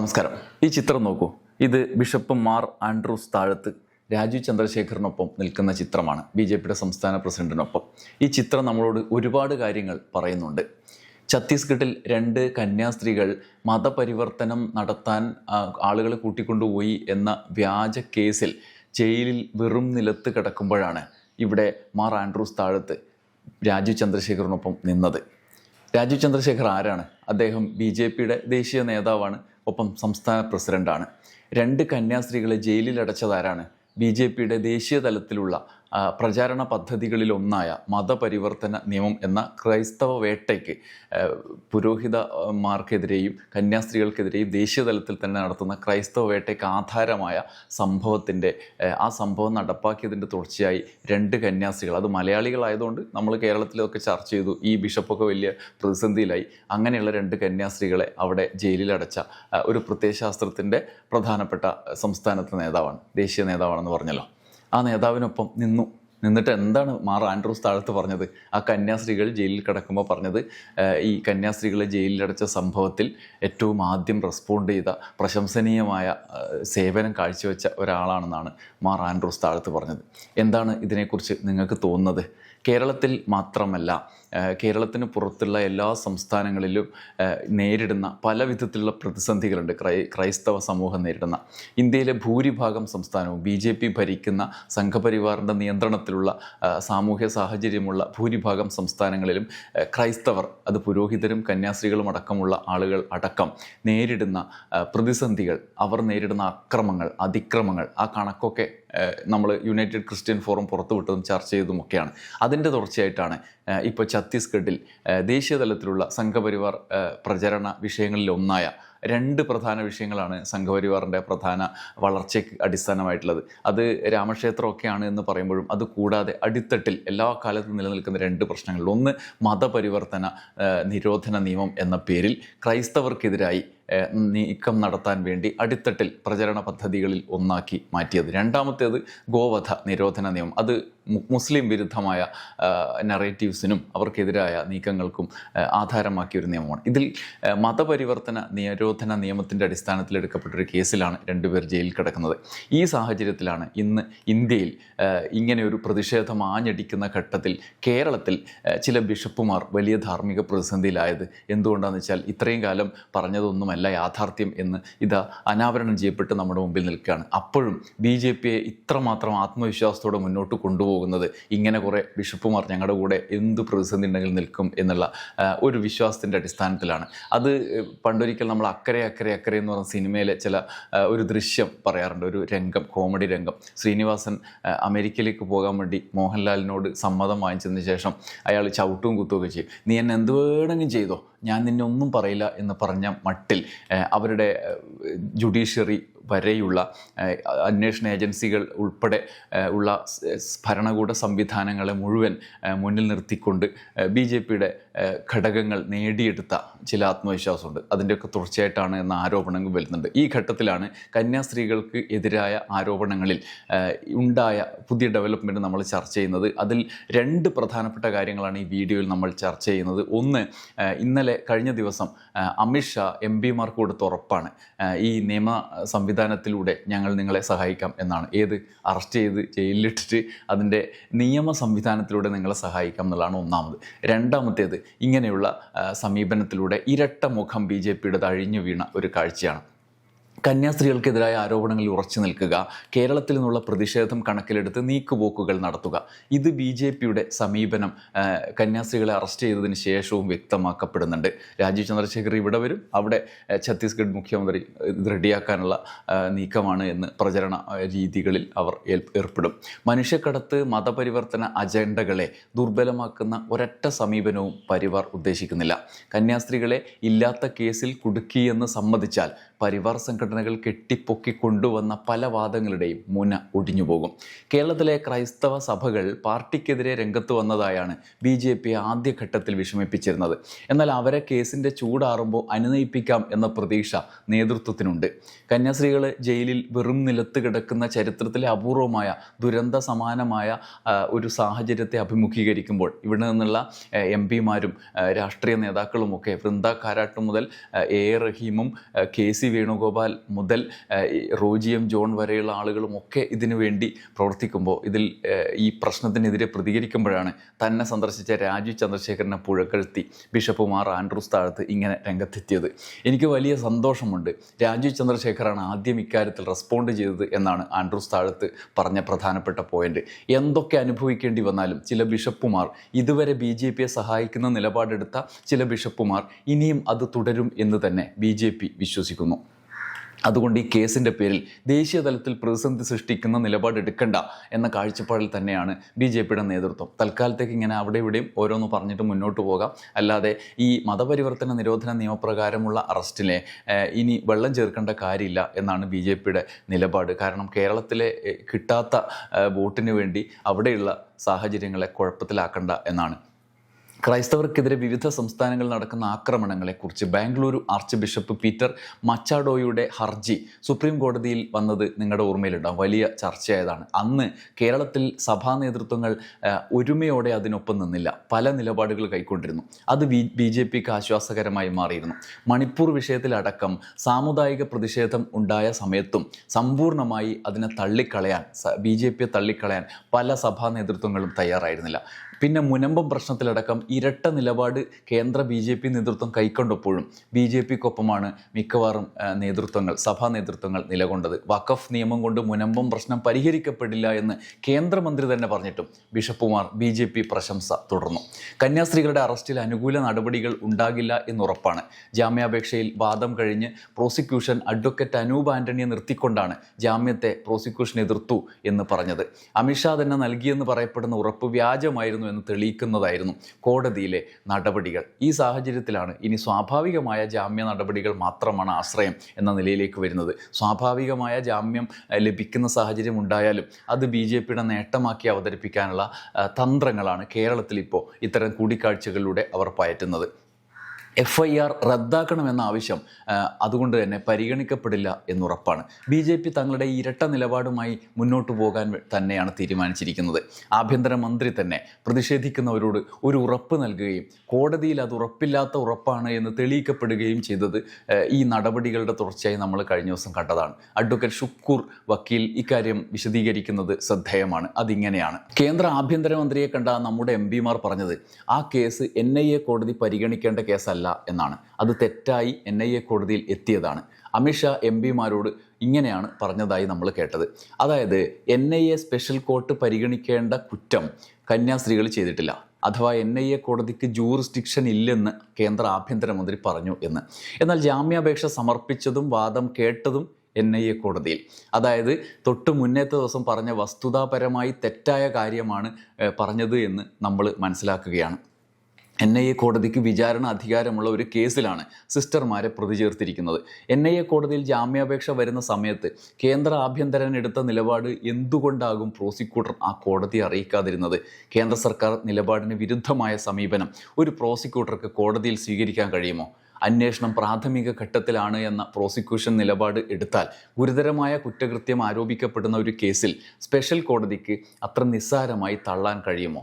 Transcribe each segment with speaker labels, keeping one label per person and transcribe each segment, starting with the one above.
Speaker 1: നമസ്കാരം. ഈ ചിത്രം നോക്കൂ. ഇത് ബിഷപ്പ് മാർ ആൻഡ്രൂസ് താഴത്ത് രാജീവ് ചന്ദ്രശേഖറിനൊപ്പം നിൽക്കുന്ന ചിത്രമാണ്. ബി ജെ പിയുടെ സംസ്ഥാന പ്രസിഡന്റിനൊപ്പം. ഈ ചിത്രം നമ്മളോട് ഒരുപാട് കാര്യങ്ങൾ പറയുന്നുണ്ട്. ഛത്തീസ്ഗഡിൽ രണ്ട് കന്യാസ്ത്രീകൾ മതപരിവർത്തനം നടത്താൻ ആളുകളെ കൂട്ടിക്കൊണ്ടുപോയി എന്ന വ്യാജ കേസിൽ ജയിലിൽ വെറും നിലത്ത് കിടക്കുമ്പോഴാണ് ഇവിടെ മാർ ആൻഡ്രൂസ് താഴത്ത് രാജീവ് ചന്ദ്രശേഖറിനൊപ്പം നിന്നത്. രാജീവ് ചന്ദ്രശേഖർ ആരാണ്? അദ്ദേഹം ബി ജെ പിയുടെ ദേശീയ നേതാവാണ്. ഒപ്പം സംസ്ഥാന പ്രസിഡന്റാണ്. രണ്ട് കന്യാസ്ത്രീകളെ ജയിലിൽ അടച്ചതാരാണ് ബി ജെ പിയുടെ ദേശീയ തലത്തിലുള്ള പ്രചാരണ പദ്ധതികളിലൊന്നായ മതപരിവർത്തന നിയമം എന്ന ക്രൈസ്തവ വേട്ടയ്ക്ക് പുരോഹിതമാർക്കെതിരെയും കന്യാസ്ത്രീകൾക്കെതിരെയും ദേശീയ തലത്തിൽ തന്നെ നടത്തുന്ന ക്രൈസ്തവ വേട്ടയ്ക്ക് ആധാരമായ സംഭവത്തിന്റെ ആ സംഭവം നടപ്പാക്കിയതിന്റെ തുടർച്ചയായി രണ്ട് കന്യാസ്ത്രീകൾ അത് മലയാളികളായതുകൊണ്ട് നമ്മൾ കേരളത്തിലൊക്കെ ചർച്ച ചെയ്തു ഈ ബിഷപ്പൊക്കെ വലിയ പ്രതിസന്ധിയിലായി. അങ്ങനെയുള്ള രണ്ട് കന്യാസ്ത്രീകളെ അവിടെ ജയിലിലടച്ച ഒരു പ്രത്യയശാസ്ത്രത്തിന്റെ പ്രധാനപ്പെട്ട സംസ്ഥാനത്തെ നേതാവാണ് ദേശീയ നേതാവാണെന്ന് പറഞ്ഞല്ലോ. ആ നേതാവിനൊപ്പം നിന്നു. നിന്നിട്ട് എന്താണ് മാർ ആൻഡ്രൂസ് താഴത്ത് പറഞ്ഞത്? ആ കന്യാസ്ത്രീകൾ ജയിലിൽ കിടക്കുമ്പോൾ പറഞ്ഞത് ഈ കന്യാസ്ത്രീകളെ ജയിലിലടച്ച സംഭവത്തിൽ ഏറ്റവും ആദ്യം റെസ്പോണ്ട് ചെയ്ത പ്രശംസനീയമായ സേവനം കാഴ്ചവെച്ച ഒരാളാണെന്നാണ് മാർ ആൻഡ്രൂസ് താഴത്ത് പറഞ്ഞത്. എന്താണ് ഇതിനെക്കുറിച്ച് നിങ്ങൾക്ക് തോന്നുന്നത്? കേരളത്തിൽ മാത്രമല്ല കേരളത്തിന് പുറത്തുള്ള എല്ലാ സംസ്ഥാനങ്ങളിലും നേരിടുന്ന പല വിധത്തിലുള്ള പ്രതിസന്ധികളുണ്ട്. ക്രൈ ക്രൈസ്തവ സമൂഹം നേരിടുന്ന. ഇന്ത്യയിലെ ഭൂരിഭാഗം സംസ്ഥാനവും ബി ജെ പി ഭരിക്കുന്ന സംഘപരിവാറിന്റെ നിയന്ത്രണത്തിലുള്ള സാമൂഹ്യ സാഹചര്യമുള്ള ഭൂരിഭാഗം സംസ്ഥാനങ്ങളിലും ക്രൈസ്തവർ അത് പുരോഹിതരും കന്യാസ്ത്രീകളും അടക്കമുള്ള ആളുകൾ അടക്കം നേരിടുന്ന പ്രതിസന്ധികൾ അവർ നേരിടുന്ന അക്രമങ്ങൾ അതിക്രമങ്ങൾ ആ കണക്കൊക്കെ നമ്മൾ യുണൈറ്റഡ് ക്രിസ്ത്യൻ ഫോറം പുറത്തുവിട്ടതും ചർച്ച ചെയ്തതുമൊക്കെയാണ് അതിന്റെ തുടർച്ചയായിട്ടാണ് ഇപ്പോൾ ഛത്തീസ്ഗഡിൽ ദേശീയ തലത്തിലുള്ള സംഘപരിവാർ പ്രചരണ വിഷയങ്ങളിലൊന്നായ രണ്ട് പ്രധാന വിഷയങ്ങളാണ് സംഘപരിവാറിന്റെ പ്രധാന വളർച്ചയ്ക്ക് അടിസ്ഥാനമായിട്ടുള്ളത്. അത് രാമക്ഷേത്രമൊക്കെയാണ് എന്ന് പറയുമ്പോഴും അത് കൂടാതെ അടിത്തട്ടിൽ എല്ലാ കാലത്തും നിലനിൽക്കുന്ന രണ്ട് പ്രശ്നങ്ങൾ ഒന്ന് മതപരിവർത്തന നിരോധന നിയമം എന്ന പേരിൽ ക്രൈസ്തവർക്കെതിരായി നീക്കം നടത്താൻ വേണ്ടി അടിത്തട്ടിൽ പ്രചരണ പദ്ധതികളിൽ ഒന്നാക്കി മാറ്റിയത്. രണ്ടാമത്തേത് ഗോവധ നിരോധന നിയമം. അത് മുസ്ലിം വിരുദ്ധമായ നറേറ്റീവ്സിനും അവർക്കെതിരായ നീക്കങ്ങൾക്കും ആധാരമാക്കിയ ഒരു നിയമമാണ്. ഇതിൽ മതപരിവർത്തന നിരോധന നിയമത്തിന്റെ അടിസ്ഥാനത്തിൽ എടുക്കപ്പെട്ടൊരു കേസിലാണ് രണ്ടുപേർ ജയിലിൽ കിടക്കുന്നത്. ഈ സാഹചര്യത്തിലാണ് ഇന്ന് ഇന്ത്യയിൽ ഇങ്ങനെയൊരു പ്രതിഷേധം ആഞ്ഞടിക്കുന്ന ഘട്ടത്തിൽ കേരളത്തിൽ ചില ബിഷപ്പുമാർ വലിയ ധാർമ്മിക പ്രതിസന്ധിയിലായത് എന്തുകൊണ്ടാണെന്ന് വെച്ചാൽ ഇത്രയും കാലം പറഞ്ഞതൊന്നുമല്ല. യാഥാർത്ഥ്യം എന്ന് ഇതാ അനാവരണം ചെയ്യപ്പെട്ട് നമ്മുടെ മുമ്പിൽ നിൽക്കുകയാണ്. അപ്പോഴും ബി ജെ പിയെ ഇത്രമാത്രം ആത്മവിശ്വാസത്തോടെ മുന്നോട്ട് കൊണ്ടുപോകുന്നത് ഇങ്ങനെ കുറേ ബിഷപ്പുമാർ ഞങ്ങളുടെ കൂടെ എന്ത് പ്രതിസന്ധി ഉണ്ടെങ്കിലും നിൽക്കും എന്നുള്ള ഒരു വിശ്വാസത്തിന്റെ അടിസ്ഥാനത്തിലാണ്. അത് പണ്ടൊരിക്കൽ നമ്മൾ അക്കരെ അക്കരെ അക്കരെ എന്ന് പറഞ്ഞ സിനിമയിലെ ചില ഒരു ദൃശ്യം പറയാറുണ്ട്. ഒരു രംഗം കോമഡി രംഗം. ശ്രീനിവാസൻ അമേരിക്കയിലേക്ക് പോകാൻ വേണ്ടി മോഹൻലാലിനോട് സമ്മതം വാങ്ങിച്ചതിന് ശേഷം അയാൾ ചവിട്ടും കുത്തുകയൊക്കെ ചെയ്യും. നീ എന്നെ എന്ത് വേണമെങ്കിലും ചെയ്തോ? ഞാൻ നിന്നെ ഒന്നും പറയില്ല എന്ന് പറഞ്ഞ മട്ടിൽ അവരുടെ ജുഡീഷ്യറി വരെയുള്ള അന്വേഷണ ഏജൻസികൾ ഉൾപ്പെടെ ഉള്ള ഭരണകൂട സംവിധാനങ്ങളെ മുഴുവൻ മുന്നിൽ നിർത്തിക്കൊണ്ട് ബി ജെ പിയുടെ ഘടകങ്ങൾ നേടിയെടുത്ത ചില ആത്മവിശ്വാസമുണ്ട്. അതിന്റെയൊക്കെ തുടർച്ചയായിട്ടാണ് എന്ന ആരോപണങ്ങൾ വരുന്നുണ്ട്. ഈ ഘട്ടത്തിലാണ് കന്യാസ്ത്രീകൾക്ക് എതിരായ ആരോപണങ്ങളിൽ ഉണ്ടായ പുതിയ ഡെവലപ്മെന്റ് നമ്മൾ ചർച്ച ചെയ്യുന്നത്. അതിൽ രണ്ട് പ്രധാനപ്പെട്ട കാര്യങ്ങളാണ് ഈ വീഡിയോയിൽ നമ്മൾ ചർച്ച ചെയ്യുന്നത്. ഒന്ന് ഇന്നലെ കഴിഞ്ഞ ദിവസം അമിത്ഷാ എം പിമാർക്ക് കൊടുത്ത ഉറപ്പാണ്. ഈ നിയമ സംവിധാനത്തിലൂടെ ഞങ്ങൾ നിങ്ങളെ സഹായിക്കാം എന്നാണ്. ഏത് അറസ്റ്റ് ചെയ്ത് ജയിലിലിട്ടിട്ട് അതിന്റെ നിയമ സംവിധാനത്തിലൂടെ നിങ്ങളെ സഹായിക്കാം എന്നുള്ളതാണ് ഒന്നാമത്. രണ്ടാമത്തേത് ഇങ്ങനെയുള്ള സമീപനത്തിലൂടെ ഇരട്ട മുഖം ബി ജെ പിയുടെ തഴിഞ്ഞു വീണ ഒരു കാഴ്ചയാണ്. കന്യാസ്ത്രീകൾക്കെതിരായ ആരോപണങ്ങളിൽ ഉറച്ചു നിൽക്കുക കേരളത്തിൽ നിന്നുള്ള പ്രതിഷേധം കണക്കിലെടുത്ത് നീക്കുപോക്കുകൾ നടത്തുക. ഇത് ബി ജെ പിയുടെ സമീപനം കന്യാസ്ത്രീകളെ അറസ്റ്റ് ചെയ്തതിന് ശേഷവും വ്യക്തമാക്കപ്പെടുന്നുണ്ട്. രാജീവ് ചന്ദ്രശേഖർ ഇവിടെ വരും. അവിടെ ഛത്തീസ്ഗഡ് മുഖ്യമന്ത്രി ഇത് റെഡിയാക്കാനുള്ള നീക്കമാണ് എന്ന് പ്രചരണ രീതികളിൽ അവർ ഏർപ്പെടും. മനുഷ്യക്കടത്ത് മതപരിവർത്തന അജണ്ടകളെ ദുർബലമാക്കുന്ന ഒരൊറ്റ സമീപനവും പരിവാർ ഉദ്ദേശിക്കുന്നില്ല. കന്യാസ്ത്രീകളെ ഇല്ലാത്ത കേസിൽ കുടുക്കിയെന്ന് സമ്മതിച്ചാൽ പരിവാർ സംഘടനകൾ കെട്ടിപ്പൊക്കി കൊണ്ടുവന്ന പല വാദങ്ങളുടെയും മുന ഒടിഞ്ഞു പോകും. കേരളത്തിലെ ക്രൈസ്തവ സഭകൾ പാർട്ടിക്കെതിരെ രംഗത്ത് വന്നതായാണ് ബി ജെ പി ആദ്യഘട്ടത്തിൽ വിഷമിപ്പിച്ചിരുന്നത്. എന്നാൽ അവരെ കേസിന്റെ ചൂടാറുമ്പോൾ അനുനയിപ്പിക്കാം എന്ന പ്രതീക്ഷ നേതൃത്വത്തിനുണ്ട്. കന്യാസ്ത്രീകൾ ജയിലിൽ വെറും നിലത്ത് കിടക്കുന്ന ചരിത്രത്തിലെ അപൂർവമായ ദുരന്ത സമാനമായ ഒരു സാഹചര്യത്തെ അഭിമുഖീകരിക്കുമ്പോൾ ഇവിടെ നിന്നുള്ള എം പിമാരും രാഷ്ട്രീയ നേതാക്കളുമൊക്കെ വൃന്ദ കാരാട്ട് മുതൽ എ റഹീമും കെ സി വേണുഗോപാൽ മുതൽ റോജിയും ജോൺ വരെയുള്ള ആളുകളും ഒക്കെ ഇതിനു വേണ്ടി പ്രവർത്തിക്കുമ്പോൾ ഇതിൽ ഈ പ്രശ്നത്തിനെതിരെ പ്രതികരിക്കുമ്പോഴാണ് തന്നെ സന്ദർശിച്ച രാജു ചന്ദ്രശേഖരനെ പുഴക്കഴ്ത്തി ബിഷപ്പുമാർ ആൻഡ്രൂസ് താഴത്ത് ഇങ്ങനെ രംഗത്തെത്തിയത്. എനിക്ക് വലിയ സന്തോഷമുണ്ട്. രാജു ചന്ദ്രശേഖറാണ് ആദ്യം ഇക്കാര്യത്തിൽ റെസ്പോണ്ട് ചെയ്തത് എന്നാണ് ആൻഡ്രൂസ് താഴത്ത് പറഞ്ഞ പ്രധാനപ്പെട്ട പോയിന്റ്. എന്തൊക്കെ അനുഭവിക്കേണ്ടി വന്നാലും ചില ബിഷപ്പുമാർ ഇതുവരെ ബി ജെ പിയെ സഹായിക്കുന്ന നിലപാടെടുത്ത ചില ബിഷപ്പുമാർ ഇനിയും അത് തുടരും എന്ന് തന്നെ ബി ജെ പി വിശ്വസിക്കുന്നു. അതുകൊണ്ട് ഈ കേസിന്റെ പേരിൽ ദേശീയ തലത്തിൽ പ്രതിസന്ധി സൃഷ്ടിക്കുന്ന നിലപാട് എടുക്കണ്ട എന്ന കാഴ്ചപ്പാടിൽ തന്നെയാണ് ബി ജെ പിയുടെ നേതൃത്വം. തൽക്കാലത്തേക്ക് ഇങ്ങനെ അവിടെ ഇവിടെയും ഓരോന്ന് പറഞ്ഞിട്ട് മുന്നോട്ട് പോകാം. അല്ലാതെ ഈ മതപരിവർത്തന നിരോധന നിയമപ്രകാരമുള്ള അറസ്റ്റിനെ ഇനി വെള്ളം ചേർക്കേണ്ട കാര്യമില്ല എന്നാണ് ബി ജെ പിയുടെ നിലപാട്. കാരണം കേരളത്തിലെ കിട്ടാത്ത വോട്ടിന് വേണ്ടി അവിടെയുള്ള സാഹചര്യങ്ങളെ കുഴപ്പത്തിലാക്കണ്ട എന്നാണ് ക്രൈസ്തവർക്കെതിരെ വിവിധ സംസ്ഥാനങ്ങളിൽ നടക്കുന്ന ആക്രമണങ്ങളെക്കുറിച്ച് ബാംഗ്ലൂരു ആർച്ച് ബിഷപ്പ് പീറ്റർ മച്ചാഡോയുടെ ഹർജി സുപ്രീം കോടതിയിൽ വന്നത് നിങ്ങളുടെ ഓർമ്മയിലുണ്ടാവും. വലിയ ചർച്ചയായതാണ്. അന്ന് കേരളത്തിൽ സഭാ നേതൃത്വങ്ങൾ ഒരുമയോടെ അതിനൊപ്പം നിന്നില്ല. പല നിലപാടുകൾ കൈക്കൊണ്ടിരുന്നു. അത് ബി ബി ജെ പിക്ക് ആശ്വാസകരമായി മാറിയിരുന്നു. മണിപ്പൂർ വിഷയത്തിലടക്കം സാമുദായിക പ്രതിഷേധം ഉണ്ടായ സമയത്തും സമ്പൂർണമായി അതിനെ തള്ളിക്കളയാൻ ബി ജെ പിയെ തള്ളിക്കളയാൻ പല സഭാ നേതൃത്വങ്ങളും തയ്യാറായിരുന്നില്ല. പിന്നെ മുനമ്പം പ്രശ്നത്തിലടക്കം ഇരട്ട നിലപാട് കേന്ദ്ര ബി ജെ പി നേതൃത്വം കൈക്കൊണ്ടപ്പോഴും ബി ജെ പിക്കൊപ്പമാണ് മിക്കവാറും നേതൃത്വങ്ങൾ സഭാ നേതൃത്വങ്ങൾ നിലകൊണ്ടത്. വഖഫ് നിയമം കൊണ്ട് മുനമ്പം പ്രശ്നം പരിഹരിക്കപ്പെടില്ല എന്ന് കേന്ദ്രമന്ത്രി തന്നെ പറഞ്ഞിട്ടും ബിഷപ്പുമാർ ബി ജെ പി പ്രശംസ തുടർന്നു. കന്യാസ്ത്രീകളുടെ അറസ്റ്റിൽ അനുകൂല നടപടികൾ ഉണ്ടാകില്ല എന്നുറപ്പാണ്. ജാമ്യാപേക്ഷയിൽ വാദം കഴിഞ്ഞ് പ്രോസിക്യൂഷൻ അഡ്വക്കേറ്റ് അനൂപ് ആന്റണിയെ നിർത്തിക്കൊണ്ടാണ് ജാമ്യത്തെ പ്രോസിക്യൂഷൻ എതിർത്തു എന്ന് പറഞ്ഞത്. അമിത്ഷാ തന്നെ നൽകിയെന്ന് പറയപ്പെടുന്ന ഉറപ്പ് വ്യാജമായിരുന്നു എന്ന് തെളിയിക്കുന്നതായിരുന്നു കോടതിയിലെ നടപടികൾ. ഈ സാഹചര്യത്തിലാണ് ഇനി സ്വാഭാവികമായ ജാമ്യ നടപടികൾ മാത്രമാണ് ആശ്രയം എന്ന നിലയിലേക്ക് വരുന്നത്. സ്വാഭാവികമായ ജാമ്യം ലഭിക്കുന്ന സാഹചര്യം ഉണ്ടായാലും അത് ബി ജെ പിയുടെ നേട്ടമാക്കി അവതരിപ്പിക്കാനുള്ള തന്ത്രങ്ങളാണ് കേരളത്തിൽ ഇപ്പോൾ ഇത്തരം കൂടിക്കാഴ്ചകളിലൂടെ അവർ പയറ്റുന്നത്. എഫ് ഐ ആർ റദ്ദാക്കണമെന്ന ആവശ്യം അതുകൊണ്ട് തന്നെ പരിഗണിക്കപ്പെടില്ല എന്നുറപ്പാണ്. ബി ജെ പി തങ്ങളുടെ ഇരട്ട നിലപാടുമായി മുന്നോട്ടു പോകാൻ തന്നെയാണ് തീരുമാനിച്ചിരിക്കുന്നത്. ആഭ്യന്തരമന്ത്രി തന്നെ പ്രതിഷേധിക്കുന്നവരോട് ഒരു ഉറപ്പ് നൽകുകയും കോടതിയിൽ അത് ഉറപ്പില്ലാത്ത ഉറപ്പാണ് എന്ന് തെളിയിക്കപ്പെടുകയും ചെയ്തത് ഈ നടപടികളുടെ തുടർച്ചയായി നമ്മൾ കഴിഞ്ഞ ദിവസം കണ്ടതാണ്. അഡ്വക്കേറ്റ് ഷുക്കൂർ വക്കീൽ ഇക്കാര്യം വിശദീകരിക്കുന്നത് ശ്രദ്ധേയമാണ്. അതിങ്ങനെയാണ്. കേന്ദ്ര ആഭ്യന്തരമന്ത്രിയെ കണ്ട നമ്മുടെ എം പിമാർ പറഞ്ഞത് ആ കേസ് എൻ ഐ എ കോടതി പരിഗണിക്കേണ്ട കേസല്ല. എന്നാണ്. അത് തെറ്റായി എൻ ഐ എ കോടതിയിൽ എത്തിയതാണ്. അമിത്ഷാ എം പിമാരോട് ഇങ്ങനെയാണ് പറഞ്ഞതായി നമ്മൾ കേട്ടത്. അതായത് N I A special court പരിഗണിക്കേണ്ട കുറ്റം കന്യാസ്ത്രീകൾ ചെയ്തിട്ടില്ല. അഥവാ എൻ ഐ എ കോടതിക്ക് ജൂറിസ്ഡിക്ഷൻ ഇല്ലെന്ന് കേന്ദ്ര ആഭ്യന്തരമന്ത്രി പറഞ്ഞു എന്ന്. എന്നാൽ ജാമ്യാപേക്ഷ സമർപ്പിച്ചതും വാദം കേട്ടതും എൻ ഐ എ കോടതിയിൽ. അതായത് തൊട്ട് മുന്നേത്തെ ദിവസം പറഞ്ഞ വസ്തുതാപരമായി തെറ്റായ കാര്യമാണ് പറഞ്ഞത് എന്ന് നമ്മൾ മനസ്സിലാക്കുകയാണ്. എൻ ഐ എ കോടതിക്ക് വിചാരണ അധികാരമുള്ള ഒരു കേസിലാണ് സിസ്റ്റർമാരെ പ്രതി ചേർത്തിരിക്കുന്നത്. എൻ ഐ എ കോടതിയിൽ ജാമ്യാപേക്ഷ വരുന്ന സമയത്ത് കേന്ദ്ര ആഭ്യന്തരൻ എടുത്ത നിലപാട് എന്തുകൊണ്ടാകും പ്രോസിക്യൂട്ടർ ആ കോടതിയെ അറിയിക്കാതിരുന്നത്? കേന്ദ്ര സർക്കാർ നിലപാടിന് വിരുദ്ധമായ സമീപനം ഒരു പ്രോസിക്യൂട്ടർക്ക് കോടതിയിൽ സ്വീകരിക്കാൻ കഴിയുമോ? അന്വേഷണം പ്രാഥമിക ഘട്ടത്തിലാണ് എന്ന പ്രോസിക്യൂഷൻ നിലപാട് എടുത്താൽ ഗുരുതരമായ കുറ്റകൃത്യം ആരോപിക്കപ്പെടുന്ന ഒരു കേസിൽ സ്പെഷ്യൽ കോടതിക്ക് അത്ര നിസ്സാരമായി തള്ളാൻ കഴിയുമോ?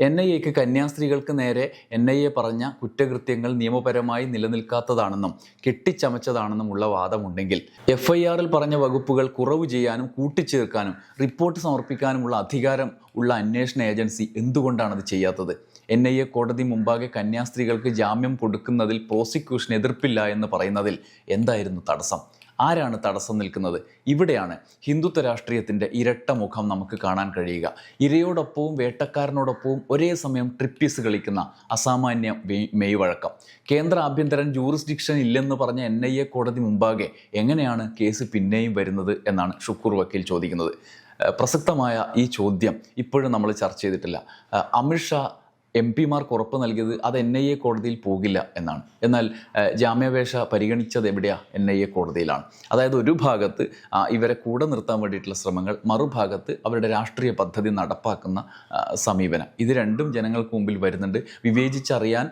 Speaker 1: എൻ ഐ എക്ക് കന്യാസ്ത്രീകൾക്ക് നേരെ എൻ ഐ എ പറഞ്ഞ കുറ്റകൃത്യങ്ങൾ നിയമപരമായി നിലനിൽക്കാത്തതാണെന്നും കെട്ടിച്ചമച്ചതാണെന്നും ഉള്ള വാദമുണ്ടെങ്കിൽ എഫ് ഐ ആറിൽ പറഞ്ഞ വകുപ്പുകൾ കുറവ് ചെയ്യാനും കൂട്ടിച്ചേർക്കാനും റിപ്പോർട്ട് സമർപ്പിക്കാനുമുള്ള അധികാരം ഉള്ള അന്വേഷണ ഏജൻസി എന്തുകൊണ്ടാണത് ചെയ്യാത്തത്? എൻ ഐ എ കോടതി മുമ്പാകെ കന്യാസ്ത്രീകൾക്ക് ജാമ്യം കൊടുക്കുന്നതിൽ പ്രോസിക്യൂഷൻ എതിർപ്പില്ല എന്ന് പറയുന്നതിൽ എന്തായിരുന്നു തടസ്സം? ആരാണ് തടസ്സം നിൽക്കുന്നത്? ഇവിടെയാണ് ഹിന്ദുത്വ രാഷ്ട്രീയത്തിന്റെ ഇരട്ട മുഖം നമുക്ക് കാണാൻ കഴിയുക. ഇരയോടൊപ്പവും വേട്ടക്കാരനോടൊപ്പവും ഒരേ സമയം ട്രിപ്പീസ് കളിക്കുന്ന അസാമാന്യ മെയ് മെയ്വഴക്കം കേന്ദ്ര ആഭ്യന്തരൻ ജൂറിസ്ഡിക്ഷൻ ഇല്ലെന്ന് പറഞ്ഞ എൻ ഐ എ കോടതി മുമ്പാകെ എങ്ങനെയാണ് കേസ് പിന്നെയും വരുന്നത് എന്നാണ് ഷുക്കൂർ വക്കീൽ ചോദിക്കുന്നത്. പ്രസക്തമായ ഈ ചോദ്യം ഇപ്പോഴും നമ്മൾ ചർച്ച ചെയ്തിട്ടില്ല. അമിത്ഷാ എം പിമാർക്ക് ഉറപ്പ് നൽകിയത് അത് എൻ ഐ എ കോടതിയിൽ പോകില്ല എന്നാണ്. എന്നാൽ ജാമ്യാപേക്ഷ പരിഗണിച്ചത് എവിടെയാ? എൻ ഐ എ കോടതിയിലാണ്. അതായത് ഒരു ഭാഗത്ത് ഇവരെ കൂടെ നിർത്താൻ വേണ്ടിയിട്ടുള്ള ശ്രമങ്ങൾ മറുഭാഗത്ത് അവരുടെ രാഷ്ട്രീയ പദ്ധതി നടപ്പാക്കുന്ന സമീപനം. ഇത് രണ്ടും ജനങ്ങൾക്ക് മുമ്പിൽ വരുന്നുണ്ട്. വിവേചിച്ചറിയാൻ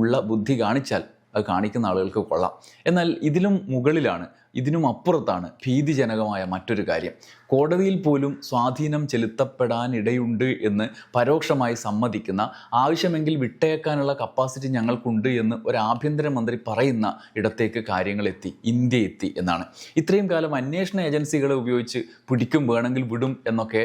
Speaker 1: ഉള്ള ബുദ്ധി കാണിച്ചാൽ അത് കാണിക്കുന്ന ആളുകൾക്ക് കൊള്ളാം. എന്നാൽ ഇതിലും മുകളിലാണ് ഇതിനും അപ്പുറത്താണ് ഭീതിജനകമായ മറ്റൊരു കാര്യം. കോടതിയിൽ പോലും സ്വാധീനം ചെലുത്തപ്പെടാനിടയുണ്ട് എന്ന് പരോക്ഷമായി സമ്മതിക്കുന്ന ആവശ്യമെങ്കിൽ വിട്ടയക്കാനുള്ള കപ്പാസിറ്റി ഞങ്ങൾക്കുണ്ട് എന്ന് ഒരു ആഭ്യന്തരമന്ത്രി പറയുന്ന ഇടത്തേക്ക് കാര്യങ്ങൾ എത്തി ഇന്ത്യ എത്തി എന്നാണ്. ഇത്രയും കാലം അന്വേഷണ ഏജൻസികളെ ഉപയോഗിച്ച് പിടിക്കും വേണമെങ്കിൽ വിടും എന്നൊക്കെ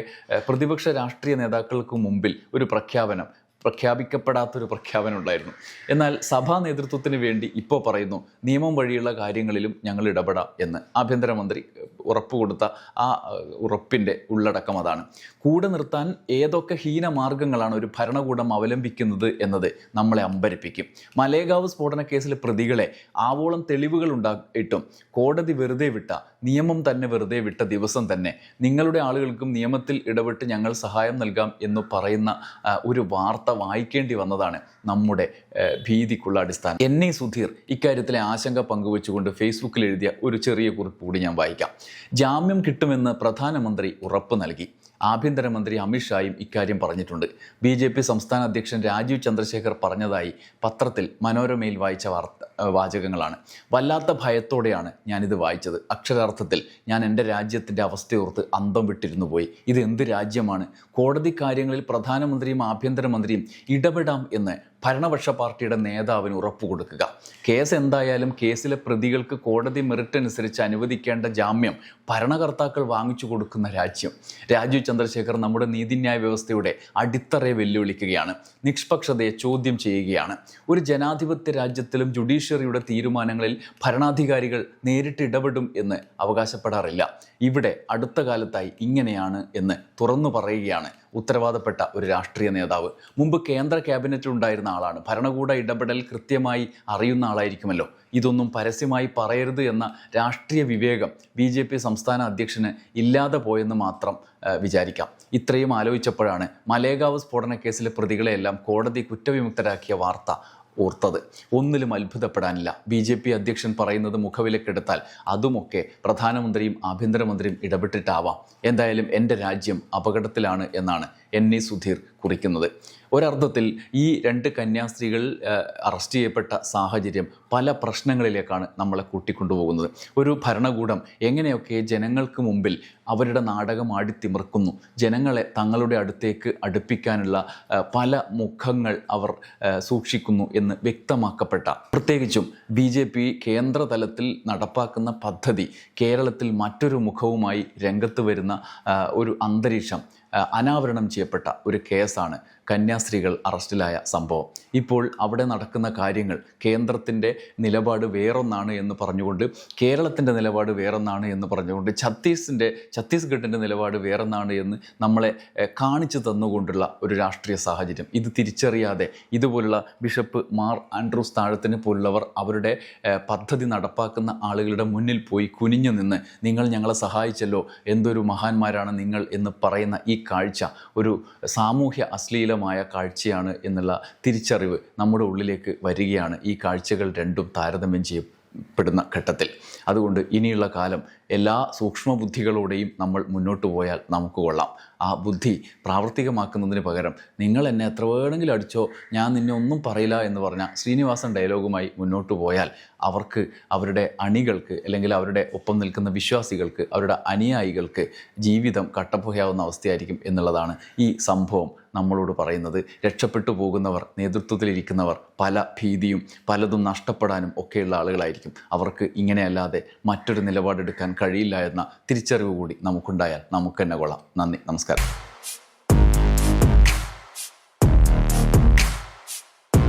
Speaker 1: പ്രതിപക്ഷ രാഷ്ട്രീയ നേതാക്കൾക്ക് മുമ്പിൽ ഒരു പ്രഖ്യാപനം പ്രഖ്യാപിക്കപ്പെടാത്തൊരു പ്രഖ്യാപനം ഉണ്ടായിരുന്നു എന്നാൽ സഭാ നേതൃത്വത്തിന് വേണ്ടി ഇപ്പോൾ പറയുന്നു നിയമം വഴിയുള്ള കാര്യങ്ങളിലും ഞങ്ങൾ ഇടപെടാം എന്ന്. ആഭ്യന്തരമന്ത്രി ഉറപ്പ് കൊടുത്ത ആ ഉറപ്പിന്റെ ഉള്ളടക്കം അതാണ്. കൂടെ നിർത്താൻ ഏതൊക്കെ ഹീനമാർഗങ്ങളാണ് ഒരു ഭരണകൂടം അവലംബിക്കുന്നത് എന്നത് നമ്മളെ അമ്പരിപ്പിക്കും. മലേഗാവ് സ്ഫോടന കേസിലെ പ്രതികളെ ആവോളം തെളിവുകൾ ഉണ്ടായിട്ടും കോടതി വെറുതെ വിട്ട നിയമം തന്നെ വെറുതെ വിട്ട ദിവസം തന്നെ നിങ്ങളുടെ ആളുകൾക്കും നിയമത്തിൽ ഇടപെട്ട് ഞങ്ങൾ സഹായം നൽകാം എന്ന് പറയുന്ന ഒരു വാർത്ത വായിക്കേണ്ടി വന്നതാണ് നമ്മുടെ ഭീതിക്കുള്ള അടിസ്ഥാനം. എൻ എ സുധീർ ഇക്കാര്യത്തിലെ ആശങ്ക പങ്കുവെച്ചുകൊണ്ട് ഫേസ്ബുക്കിൽ എഴുതിയ ഒരു ചെറിയ കുറിപ്പ് കൂടി ഞാൻ വായിക്കാം. ജാമ്യം കിട്ടുമെന്ന് പ്രധാനമന്ത്രി ഉറപ്പ് നൽകി. ആഭ്യന്തരമന്ത്രി അമിത്ഷായും ഇക്കാര്യം പറഞ്ഞിട്ടുണ്ട്. ബി ജെ പി സംസ്ഥാന അധ്യക്ഷൻ രാജീവ് ചന്ദ്രശേഖർ പറഞ്ഞതായി പത്രത്തിൽ മനോരമയിൽ വായിച്ച വാർത്ത വാചകങ്ങളാണ്. വല്ലാത്ത ഭയത്തോടെയാണ് ഞാനിത് വായിച്ചത്. അക്ഷരാർത്ഥത്തിൽ ഞാൻ എന്റെ രാജ്യത്തിന്റെ അവസ്ഥയോർത്ത് അന്തം വിട്ടിരുന്നു പോയി. ഇത് എന്ത് രാജ്യമാണ്? കോടതി കാര്യങ്ങളിൽ പ്രധാനമന്ത്രിയും ആഭ്യന്തരമന്ത്രിയും ഇടപെടാം എന്ന് ഭരണപക്ഷ പാർട്ടിയുടെ നേതാവിന് ഉറപ്പ് കൊടുക്കുക. കേസ് എന്തായാലും കേസിലെ പ്രതികൾക്ക് കോടതി മെറിറ്റ് അനുസരിച്ച് അനുവദിക്കേണ്ട ജാമ്യം ഭരണകർത്താക്കൾ വാങ്ങിച്ചു കൊടുക്കുന്ന രാജ്യം. രാജീവ് ചന്ദ്രശേഖർ നമ്മുടെ നീതിന്യായ വ്യവസ്ഥയുടെ അടിത്തറയെ വെല്ലുവിളിക്കുകയാണ്. നിഷ്പക്ഷതയെ ചോദ്യം ചെയ്യുകയാണ്. ഒരു ജനാധിപത്യ രാജ്യത്തിലും ജുഡീഷ്യറിയുടെ തീരുമാനങ്ങളിൽ ഭരണാധികാരികൾ നേരിട്ട് ഇടപെടും എന്ന് അവകാശപ്പെടാറില്ല. ഇവിടെ അടുത്ത കാലത്തായി ഇങ്ങനെയാണ് എന്ന് തുറന്നു പറയുകയാണ് ഉത്തരവാദപ്പെട്ട ഒരു രാഷ്ട്രീയ നേതാവ്. മുമ്പ് കേന്ദ്ര ക്യാബിനറ്റിൽ ഉണ്ടായിരുന്ന ആളാണ്. ഭരണകൂട ഇടപെടൽ കൃത്യമായി അറിയുന്ന ആളായിരിക്കുമല്ലോ. ഇതൊന്നും പരസ്യമായി പറയരുത് എന്ന രാഷ്ട്രീയ വിവേകം ബി ജെ പി സംസ്ഥാന അധ്യക്ഷന് ഇല്ലാതെ പോയെന്ന് മാത്രം വിചാരിക്കാം. ഇത്രയും ആലോചിച്ചപ്പോഴാണ് മലേഗാവ് സ്ഫോടന കേസിലെ പ്രതികളെയെല്ലാം കോടതി കുറ്റവിമുക്തരാക്കിയ വാർത്ത ഓർത്തത്. ഒന്നിലും അത്ഭുതപ്പെടാനില്ല. ബി ജെ പി അധ്യക്ഷൻ പറയുന്നത് മുഖവിലക്കെടുത്താൽ അതുമൊക്കെ പ്രധാനമന്ത്രിയും ആഭ്യന്തരമന്ത്രിയും ഇടപെട്ടിട്ടാവാം. എന്തായാലും എന്റെ രാജ്യം അപകടത്തിലാണ് എന്നാണ് എൻ ഇ സുധീർ കുറിക്കുന്നത്. ഒരർത്ഥത്തിൽ ഈ രണ്ട് കന്യാസ്ത്രീകൾ അറസ്റ്റ് ചെയ്യപ്പെട്ട സാഹചര്യം പല പ്രശ്നങ്ങളിലേക്കാണ് നമ്മളെ കൂട്ടിക്കൊണ്ടുപോകുന്നത്. ഒരു ഭരണകൂടം എങ്ങനെയൊക്കെ ജനങ്ങൾക്ക് മുമ്പിൽ അവരുടെ നാടകം ആടിത്തിമിർക്കുന്നു ജനങ്ങളെ തങ്ങളുടെ അടുത്തേക്ക് അടുപ്പിക്കാനുള്ള പല മുഖങ്ങൾ അവർ സൂക്ഷിക്കുന്നു എന്ന് വ്യക്തമാക്കപ്പെട്ട പ്രത്യേകിച്ചും ബി ജെ പി കേന്ദ്രതലത്തിൽ നടപ്പാക്കുന്ന പദ്ധതി കേരളത്തിൽ മറ്റൊരു മുഖവുമായി രംഗത്ത് വരുന്ന ഒരു അന്തരീക്ഷം അനാവരണം ചെയ്യപ്പെട്ട ഒരു കേസാണ് കന്യാസ്ത്രീകൾ അറസ്റ്റിലായ സംഭവം. ഇപ്പോൾ അവിടെ നടക്കുന്ന കാര്യങ്ങൾ കേന്ദ്രത്തിന്റെ നിലപാട് വേറൊന്നാണ് എന്ന് പറഞ്ഞുകൊണ്ട് കേരളത്തിന്റെ നിലപാട് വേറൊന്നാണ് എന്ന് പറഞ്ഞുകൊണ്ട് ഛത്തീസിന്റെ ഛത്തീസ്ഗഡിന്റെ നിലപാട് വേറൊന്നാണ് എന്ന് നമ്മളെ കാണിച്ചു തന്നുകൊണ്ടുള്ള ഒരു രാഷ്ട്രീയ സാഹചര്യം. ഇത് തിരിച്ചറിയാതെ ഇതുപോലുള്ള ബിഷപ്പ് മാർ ആൻഡ്രൂസ് താഴത്തിന് പോലുള്ളവർ അവരുടെ പദ്ധതി നടപ്പാക്കുന്ന ആളുകളുടെ മുന്നിൽ പോയി കുനിഞ്ഞു നിന്ന് നിങ്ങൾ ഞങ്ങളെ സഹായിച്ചല്ലോ എന്തൊരു മഹാന്മാരാണ് നിങ്ങൾ എന്ന് പറയുന്ന ഈ കാഴ്ച ഒരു സാമൂഹ്യ അശ്ലീലമായ കാഴ്ചയാണ് എന്നുള്ള തിരിച്ചറിവ് നമ്മുടെ ഉള്ളിലേക്ക് വരികയാണ് ഈ കാഴ്ചകൾ രണ്ടും താരതമ്യം ചെയ്യപ്പെടുന്ന ഘട്ടത്തിൽ. അതുകൊണ്ട് ഇനിയുള്ള കാലം എല്ലാ സൂക്ഷ്മബുദ്ധികളോടെയും നമ്മൾ മുന്നോട്ട് പോയാൽ നമുക്ക് കൊള്ളാം. ആ ബുദ്ധി പ്രാവർത്തികമാക്കുന്നതിന് പകരം നിങ്ങൾ എന്നെ എത്ര വേണമെങ്കിലും അടിച്ചോ ഞാൻ നിന്നെ ഒന്നും പറയില്ല എന്ന് പറഞ്ഞ ശ്രീനിവാസൻ ഡയലോഗുമായി മുന്നോട്ട് പോയാൽ അവർക്ക് അവരുടെ അണികൾക്ക് അല്ലെങ്കിൽ അവരുടെ ഒപ്പം നിൽക്കുന്ന വിശ്വാസികൾക്ക് അവരുടെ അനുയായികൾക്ക് ജീവിതം കട്ടപ്പുകയാവുന്ന അവസ്ഥയായിരിക്കും എന്നുള്ളതാണ് ഈ സംഭവം നമ്മളോട് പറയുന്നത്. രക്ഷപ്പെട്ടു പോകുന്നവർ നേതൃത്വത്തിലിരിക്കുന്നവർ പല ഭീതിയും പലതും നഷ്ടപ്പെടാനും ഒക്കെയുള്ള ആളുകളായിരിക്കും. അവർക്ക് ഇങ്ങനെയല്ലാതെ മറ്റൊരു നിലപാടെടുക്കാൻ കഴിയില്ല എന്ന തിരിച്ചറിവ് കൂടി നമുക്കുണ്ടായാൽ നമുക്ക് തന്നെ കൊള്ളാം. നന്ദി നമസ്കാരം.